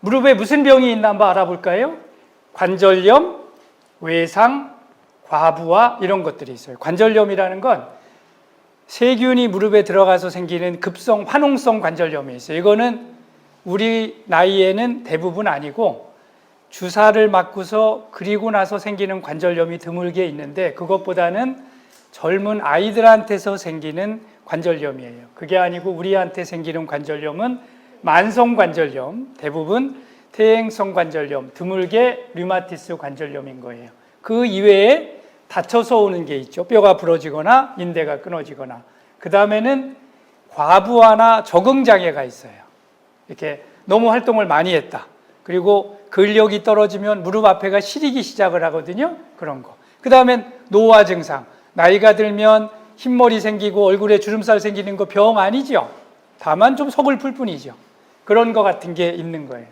무릎에 무슨 병이 있나 한번 알아볼까요? 관절염, 외상, 과부하 이런 것들이 있어요. 관절염이라는 건 세균이 무릎에 들어가서 생기는 급성 화농성 관절염이 있어요. 이거는 우리 나이에는 대부분 아니고 주사를 맞고서 그리고 나서 생기는 관절염이 드물게 있는데 그것보다는 젊은 아이들한테서 생기는 관절염이에요. 그게 아니고 우리한테 생기는 관절염은 만성 관절염, 대부분 퇴행성 관절염, 드물게 류마티스 관절염인 거예요. 그 이외에 다쳐서 오는 게 있죠. 뼈가 부러지거나 인대가 끊어지거나. 그 다음에는 과부하나 적응 장애가 있어요. 이렇게 너무 활동을 많이 했다. 그리고 근력이 떨어지면 무릎 앞에가 시리기 시작을 하거든요. 그런 거. 그 다음엔 노화 증상. 나이가 들면 흰머리 생기고 얼굴에 주름살 생기는 거 병 아니죠. 다만 좀 서글플 뿐이죠. 그런 거 같은 게 있는 거예요.